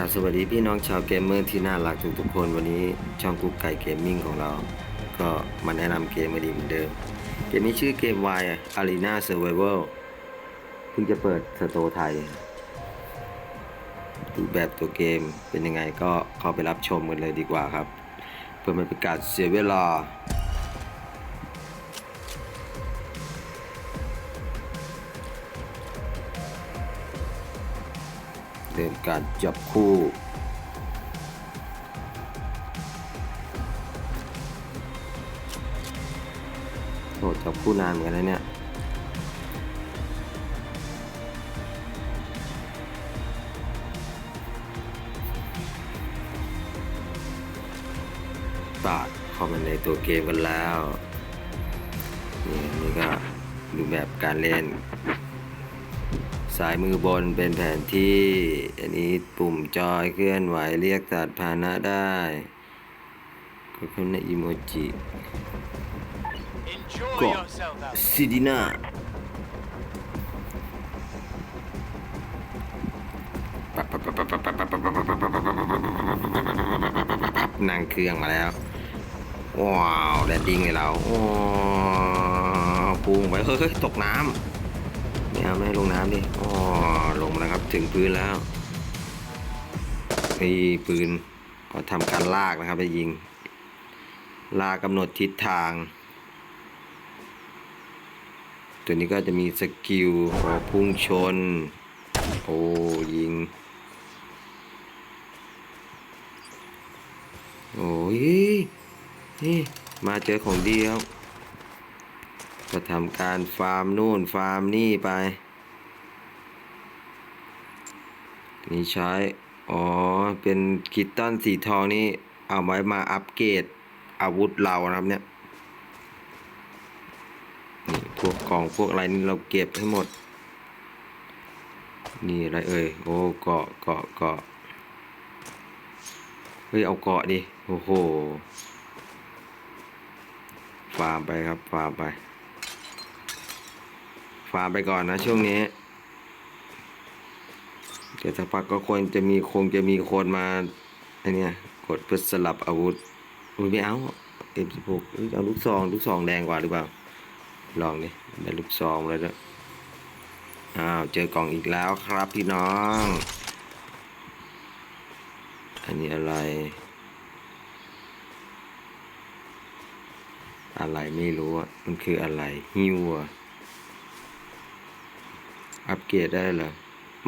กราบสวัสดีพี่น้องชาวเกมเมอร์ที่น่ารักทุกทุกคนวันนี้ช่องกุ๊กไก่เกมมิ่งของเรา ก็มาแนะนำเกมมาดีเหมือนเดิม เกมนี้ชื่อเกม Y Arena Survival เพิ่งจะเปิดสโตร์ไทยรูปแบบตัวเกมเป็นยังไงก็เข้าไปรับชมกันเลยดีกว่าครับ เพื่อไม่เป็นการเสียเวลา เริ่มการจับคู่โหจับคู่นานเหมือนกันนะเนี่ยปาดเข้ามาในตัวเกมกันแล้ว นี่นี่ก็ดูแบบการเล่น ซ้ายมือบนเป็นแผนที่ อันนี้ปุ่มจอยเคลื่อนไหวเรียกสัตว์พาหนะได้ก็ขึ้นในอีโมจิ Enjoy Go. yourself out ซิดิน่านั่งเครื่องมาแล้ว ว้าวแลนดิ้งเลยเราว้าวพุ่งไป เฮ้ย ตกน้ำ ไม่เอาไม่ลงน้ำดิอ๋อลงมาแล้วครับ ถึงพื้นแล้วนี่ปืนเขาทำการลากนะครับไปยิง ลากกำหนดทิศทาง ตัวนี้ก็จะมีสกิลโอ้พุ่งชน โอ้ยิง โอ้ยนี่มาเจอของดีครับ ก็ทำการฟาร์มนู่นฟาร์มนี่ไป นี่ใช้ อ๋อ เป็นคิตตันสีทองนี่ เอาไว้มาอัปเกรดอาวุธเรานะครับเนี่ย นี่พวกกล่องพวกอะไรนี่เราเก็บให้หมด นี่อะไรเอ่ย โอ้เกาะเกาะเกาะเฮ้ย เอาเกาะดิ โอ้โห ฟาร์มไปครับ ฟาร์มไป ฟาไปก่อนนะช่วงนี้เดี๋ยวสักพักก็ควรจะมีคงจะมีคนมาไอเนี้ยกดเพื่อสลับอาวุธอุ้ยไม่เอาเอ็มสิบหกเอาลูกซองลูกซองแดงกว่าหรือเปล่า ลองดิได้ลูกซองเลยด้วยอ้าวเจอกล่องอีกแล้วครับพี่น้อง อันนี้อะไร อะไรไม่รู้อะมันคืออะไรฮิวอะ อัปเกรดได้เหรอ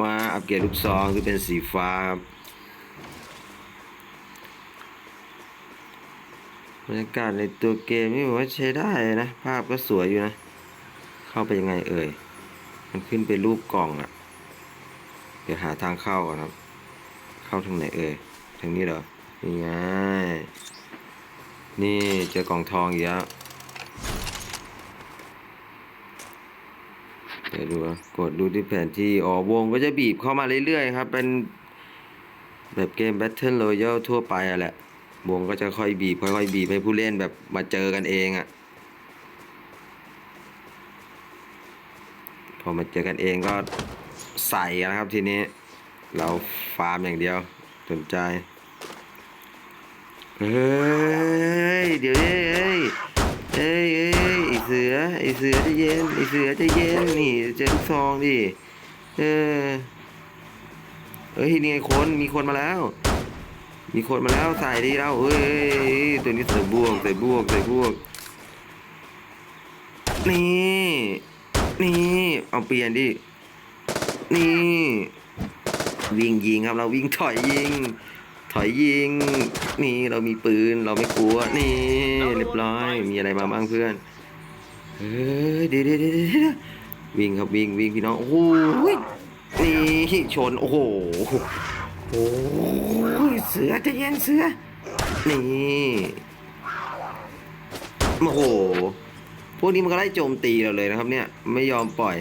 มาอัปเกรดลูกซองที่เป็นสีฟ้าครับบรรยากาศในตัวเกมนี่ผมว่าใช้ได้นะ ภาพก็สวยอยู่นะ เข้าไปยังไงเอ่ย มันขึ้นเป็นรูปกล่องอะเดี๋ยวหาทางเข้าก่อนครับ เข้าทางไหนเอ่ย ทางนี้เหรอ นี่ไง นี่เจอกล่องทองอีกแล้ว ดูกดดูที่แผนที่อ๋อวงก็จะบีบเข้ามาเรื่อยๆครับ เป็นแบบเกม Battle Royale ทั่วไปอะแหละ วงก็จะค่อยบีบค่อยๆบีบให้ผู้เล่นแบบมาเจอกันเองอะ่ะพอมาเจอกันเองก็ใส่กันะครับทีนี้ เราฟาร์มอย่างเดียวสนใจ เฮ้ย เดี๋ยวเอ้ยเอ้ย สือไอเสือใจะเย็นไอเสือใจะเย็นนี่เจอลูกซองดิเออเฮ้ยนี่ไงคนมีคนมาแล้ว มีคนมาแล้วใส่ดีแล้วเอ้ยเอ้ยเอ้ยตัวนี้ใส่บวกใส่บวกใส่บวกนี่นี่เอาเปลี่ยนดินี่วิ่งยิงครับเราวิ่งถอยยิง ถอยยิง นี่เรามีปืนเราไม่กลัว นี่เรียบร้อยมีอะไรมาบ้างเพื่อน เฮ้ยเดี๋ยวเดี๋ยวเดี๋ยววิ่งครับวิ่งวิ่งพี่น้อง โอ้โหนี่ชน โอ้โหโอ้ยเสือจะเย็นเสือ นี่โอ้โห พวกนี้มันก็ไล่โจมตีเราเลยนะครับ เนี่ย ไม่ยอมปล่อย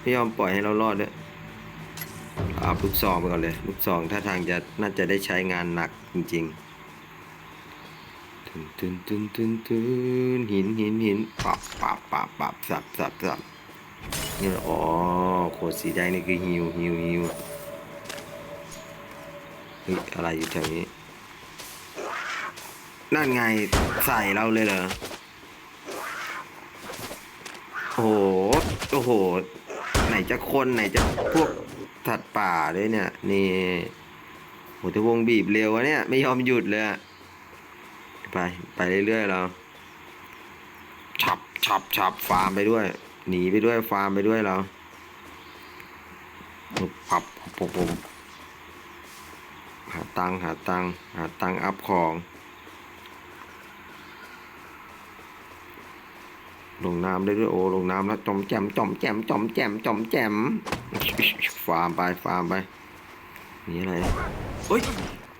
ไม่ยอมปล่อยให้เรารอดด้วยอาลูกซองไปก่อนเลย ลูกซองถ้าทางจะน่าจะได้ใช้งานหนักจริง ๆ ตึนตึนตึนตึนตึนหินหินหินปับปับปับปับสับสับสับนี่อ๋อโคดสีแดงนี่คือฮิวฮิวฮิวเฮ้ยอะไรอยู่แถวนี้นั่นไงใส่เราเลยเหรอโอ้โหโอ้โห ไหนจะคนไหนจะพวกสัตว์ป่าด้วยเนี่ย นี่โหแต่วงบีบเร็ววะเนี่ย ไม่ยอมหยุดเลยอะ ไป ไปเรื่อยๆเราฉับฉับฉับฟาร์มไปด้วย หนีไปด้วยฟาร์มไปด้วยเราปับปุบปุบหาตังหาตังหาตังอัพของ ลงน้ำได้ด้วยโอ้ลงน้ำแล้วจอมแจมจอมแจมจอมแจมจอมแจมฟาร์มไปฟาร์มไป นี่อะไรเฮ้ย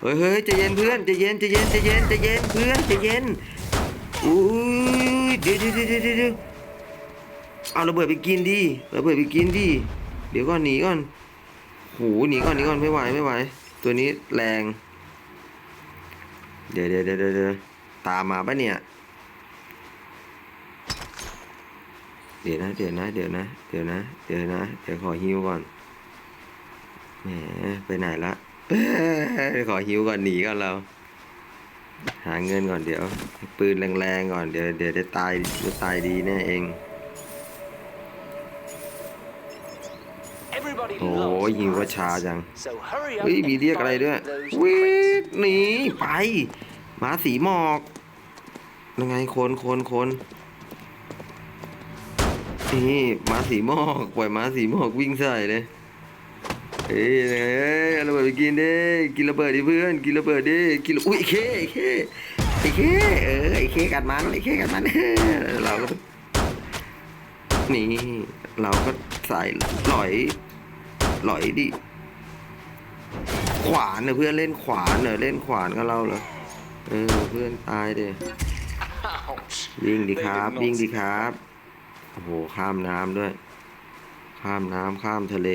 ฮ้ยเฮ้ยใจเย็นเพื่อนใจเย็นใจเย็นใจเย็นใจเย็นเพื่อนใจเย็นอุ้ยเดี๋ยวเดี๋ยวเดี๋ยวเดี๋ยวเดี๋ยวเอาระเบิดไปกินดิระเบิดไปกินดิเดี๋ยวก่อนหนีก่อนโหหนีก่อนหนีก่อนไม่ไหวไม่ไหว ตัวนี้แรงเดี๋ยวเดี๋ยวเดี๋ยวเดี๋ยวเดี๋ยวตามมาปะเนี่ยเดี๋ยวนะเดี๋ยวนะเดี๋ยวนะเดี๋ยวนะเดี๋ยวนะเดี๋ยวขอฮิวก่อนแหมไปไหนละ ขอฮิวก่อนหนีก่อนเรา หาเงินก่อนเดี๋ยว ปืนแรงๆก่อนเดี๋ยวเดี๋ยวได้ตายได้ตายดีแน่เอง Everybody โอ้ loves ยยิงว่า prizes. ช้าจัง So hurry up เฮ้ยมี and เรียกอะไร find ด้วย those วิ prizes. กหนีไปหมาสีหมอกยังไงคนคนคนนี่หมาสีหมอกปล่อยหมาสีหมอกวิ่งใส่เลย เฮ้ยเอ้ยเอาระเบิดไปกินดิ กินระเบิดดิเพื่อน กินระเบิดดิ กินระอุ้ยไอ้เคไอ้เคไอ้เคเออไอ้เคกัดมันไอ้เคกัดมันเราก็นี่เราก็ใส่หลอยหลอยดิ ขวานเนอะเพื่อนเล่นขวานเนอะเล่นขวานกับเราเหรอ เออเพื่อนตายเด้ Ouch. วิ่งดิครับ They did not วิ่งดิครับ โอ้โหข้ามน้ำด้วย ข้ามน้ำข้ามทะเล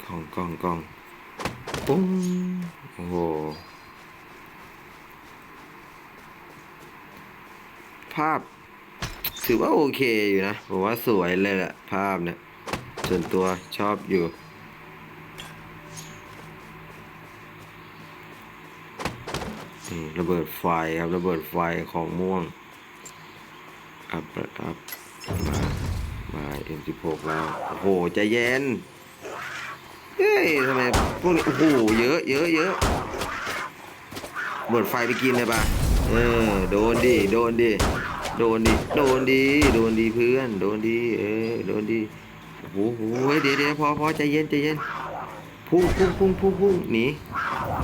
กล่ องกล่องกล่องปุ้งโอ้โหภาพถือว่าโอเคอยู่นะผมว่าสวยเลยแหละภาพเนี่ย ส่วนตัวชอบอยู่ ระเบิดไฟครับ ระเบิดไฟของม่วง อัพอัพมา มา M16 แล้ว โอ้โห ใจเย็น ยทำไมพวกนี้โอ้โหเยอะเยอะเยอะเบิดไฟไปกินเลยปะเออโดนดิโดนดิโดนดิโดนดิโดนดิเพื่อนโดนดิเออโดนดิโอ้โหโอ้โหเดี๋ยวเดี๋ยวพอพอใจเย็นใจเย็นพุ่งพุ่งพุ่งพุ่งพุ่งหนี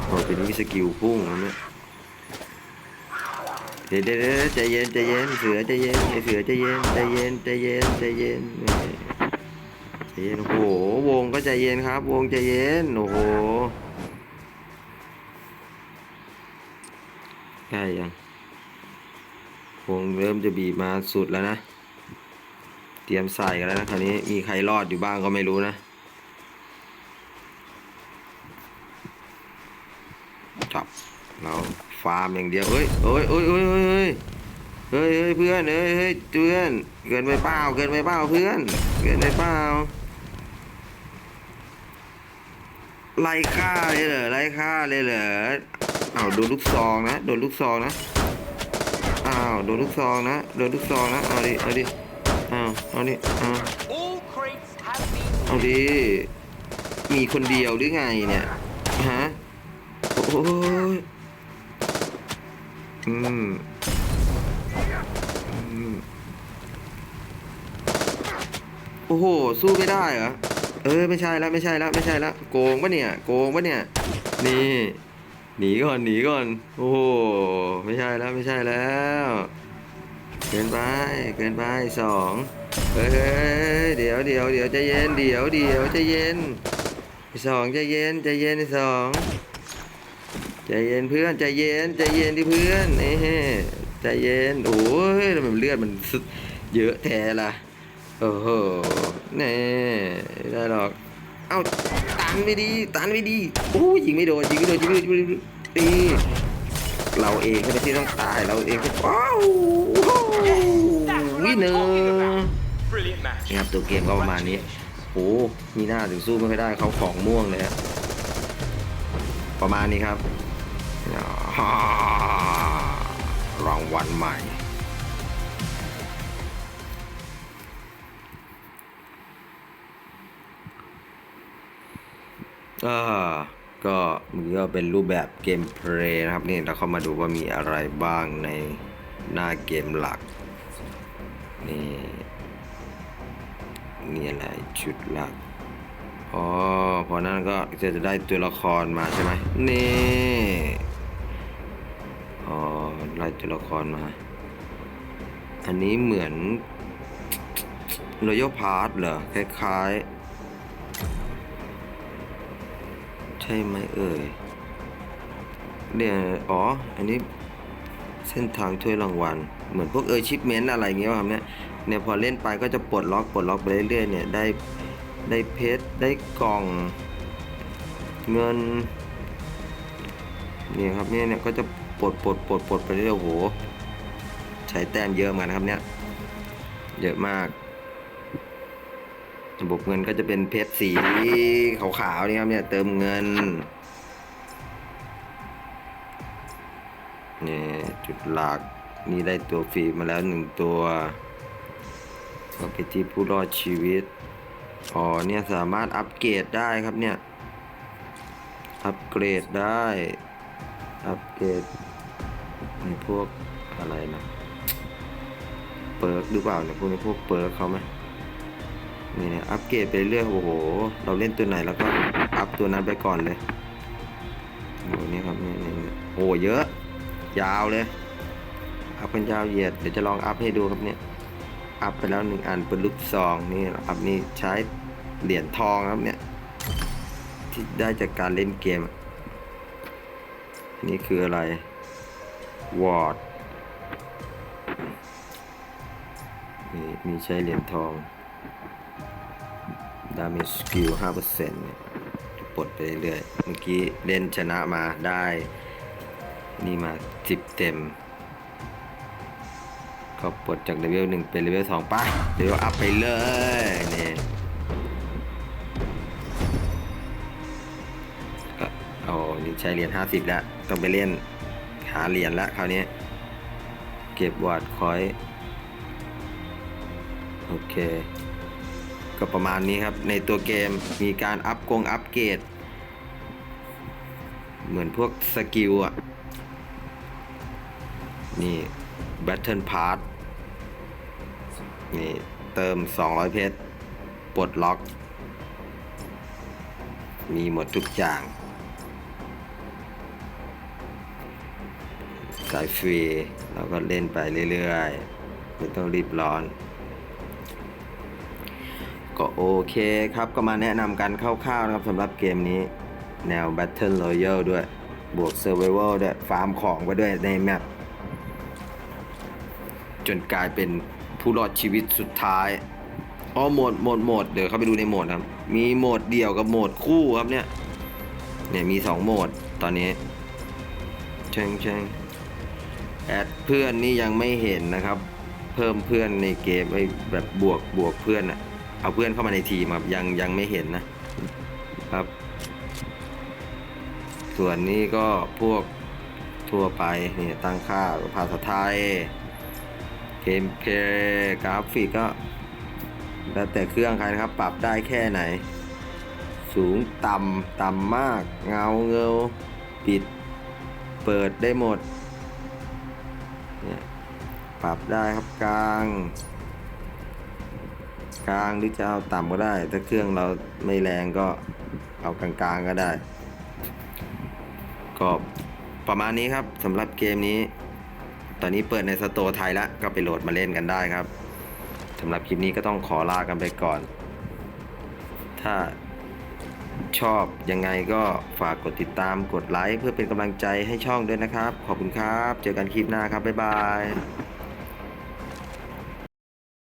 โอ้เป็นมีสกิลพุ่งนะเนี่ยเดี๋ยวเดี๋ยวใจเย็นใจเย็นเสือใจเย็นไอเสือใจเย็นใจเย็นใจเย็นใจเย็น เย็นโอ้โหวงก็จะเย็นครับ วงจะเย็นโอ้โหใกล้ยังวงเริ่มจะบีบมาสุดแล้วนะ เตรียมใส่กันแล้วนะคราวนี้มีใครรอดอยู่บ้างก็ไม่รู้นะจับเราฟาร์มอย่างเดียวเอ้ยเอ้ยเอ้ยเอ้ยเอ้ยเฮ้ยเฮ้ยเพื่อนเฮ้ยเฮ้ยเพื่อนเกินไปเปล่าเกินไปเปล่าเพื่อนเกินไปเปล่า ไล่ฆ่าเลยเหรอไล่ฆ่าเลยเหรออ้าวโดนลูกซองนะโดนลูกซองนะอ้าวโดนลูกซองนะโดนลูกซองนะเอาดิเอาดิอ้าวเอาดิอ้าว All crates have been เอาดิมีคนเดียวหรือไงเนี่ยฮะโอ้ยอืมอืมโอ้โห สู้ไม่ได้เหรอเออไม่ใช่แล้วไม่ใช่แล้วไม่ใช่แล้วโกงปะเนี่ยโกงปะเนี่ยนี่หนีก่อนหนีก่อน โอ้โหไม่ใช่แล้วไม่ใช่แล้วเกินไปเกินไปสองเฮ้ยเดี๋ยวเดี๋ยวเดี๋ยวใจเย็นเดี๋ยวเดี๋ยวใจเย็นสองใจเย็นใจเย็นสองใจเย็นเพื่อนใจเย็นใจเย็นดิเพื่อนเอ้ใจเย็นโอ้ยทำไมมันเลือดมันเยอะแท้ล่ะ โอ้โหแน่ไม่ได้หรอกเอ้าตันไม่ดีตันไม่ดีโอ้ยยิงไม่โดนยิงไม่โดนยิงไม่โดนยิงไม่โดนนี่เราเองก็ไม่ที่ต้องตายเราเองก็ว้าววินเนอร์ brilliant match. นะครับตัวเกมก็ประมาณนี้โหมีหน้าถึงสู้ไม่ค่อยได้เขาของม่วงเลยอะประมาณนี้ครับอ่ารางวัลใหม่ อ่าก็มันก็เป็นรูปแบบเกมเพลย์นะครับนี่เราเข้ามาดูว่ามีอะไรบ้างในหน้าเกมหลัก นี่นี่อะไรชุดหลักอ๋อพอนั้นก็จะจะได้ตัวละครมาใช่ไหมนี่อ๋อไล่ตัวละครมา อันนี้เหมือน Royal Pass เหรอคล้ายๆ ช่ไหมเอ่ยเนี่ยอ๋อ อันนี้เส้นทางถ้วยรางวัล เหมือนพวกเออชิปเมนต์อะไรเงี้ยครับเนี่ยเนี่ยพอเล่นไปก็จะปลดล็อกปลดล็อกไปเรื่อยๆเนี่ยได้ได้เพชรได้กล่องเงินเนี่ยครับเนี่ยเนี่ยก็จะปลดปลดปลดปลดไปเรื่อยโอ้โหใช้แต้มเยอะเหมือนกันนะครับเนี่ยเยอะมาก ระบบเงินก็จะเป็นเพชรสีขาวๆนี่ครับเนี่ยเติมเงินนี่จุดหลักนี่ได้ตัวฟรีมาแล้วหนึ่งตัวก็ไปที่ผู้รอดชีวิตอ๋อเนี่ยสามารถอัปเกรดได้ครับเนี่ยอัปเกรดได้อัปเกรดในพวกอะไรนะเปิร์กหรือเปล่าเนี่ยพวกนี้พวกเปิร์กเขาไหม นี่เนี่ยอัปเกรดไปเรื่อยโอ้โห เราเล่นตัวไหนแล้วก็อัพตัวนั้นไปก่อนเลยโอ้นี่ครับนี่นี่นี่โอ้โหเยอะ ยาวเลย อัพเป็นยาวเหยียด เดี๋ยวจะลองอัพให้ดูครับเนี่ย อัพไปแล้วหนึ่งอันเป็นลูกซองนี่อัพนี่ใช้เหรียญทองครับเนี่ยที่ได้จากการเล่นเกม นี่คืออะไร วอร์ดนี่มีใช้เหรียญทอง ดาเมจสกิล5%เนี่ยปลดไปเรื่อยเมื่อกี้เล่นชนะมาได้ นี่มา10เต็มก็ปลดจากเลเวล1เป็นเลเวล2ไปเลเวลอัพไปเลยนี่ก็โอ้นี่ใช้เหรียญ50แล้ว ต้องไปเล่นหาเหรียญแล้วคราวนี้ เก็บวอดคอย โอเค ก็ประมาณนี้ครับ ในตัวเกมมีการอัพกงอัพเกรดเหมือนพวกสกิลอะ นี่ Battle Pass นี่ เติม 200 เพชรปลดล็อก มีหมดทุกอย่างสายฟรีเราก็เล่นไปเรื่อยๆ ไม่ต้องรีบร้อน ก็โอเคครับก็มาแนะนำกันคร่าวๆนะครับสำหรับเกมนี้ แนว Battle Royale ด้วย บวก Survival ด้วย ฟาร์มของไปด้วยในแมปจนกลายเป็นผู้รอดชีวิตสุดท้ายอ๋อโหมดโหมดโหมดเดี๋ยวเข้าไปดูในโหมดครับ มีโหมดเดี่ยวกับโหมดคู่ครับเนี่ยเนี่ยมีสองโหมดตอนนี้เชงเชงแอดเพื่อนนี่ยังไม่เห็นนะครับ เพิ่มเพื่อนในเกมไอ้แบบบวกบวกเพื่อนอะ เอาเพื่อนเข้ามาในทีมครับยังยังไม่เห็นนะครับ ส่วนนี้ก็พวกทั่วไปนี่ตั้งค่าภาษาไทยเกมเพลย์กราฟิกก็แล้วแต่เครื่องใครนะครับ ปรับได้แค่ไหน สูงต่ำต่ำมาก เงาเงาปิด เปิดได้หมดเนี่ยปรับได้ครับกลาง กลางหรือจะเอาต่ำก็ได้ ถ้าเครื่องเราไม่แรงก็เอากลางๆก็ได้ ก็ประมาณนี้ครับสำหรับเกมนี้ ตอนนี้เปิดในสตร์ไทยแล้วก็ไปโหลดมาเล่นกันได้ครับสำหรับคลิปนี้ก็ต้องขอลากันไปก่อน ถ้าชอบยังไงก็ฝากกดติดตามกดไลค์เพื่อเป็นกำลังใจให้ช่องด้วยนะครับ ขอบคุณครับ เจอกันคลิปหน้าครับ บ๊ายบาย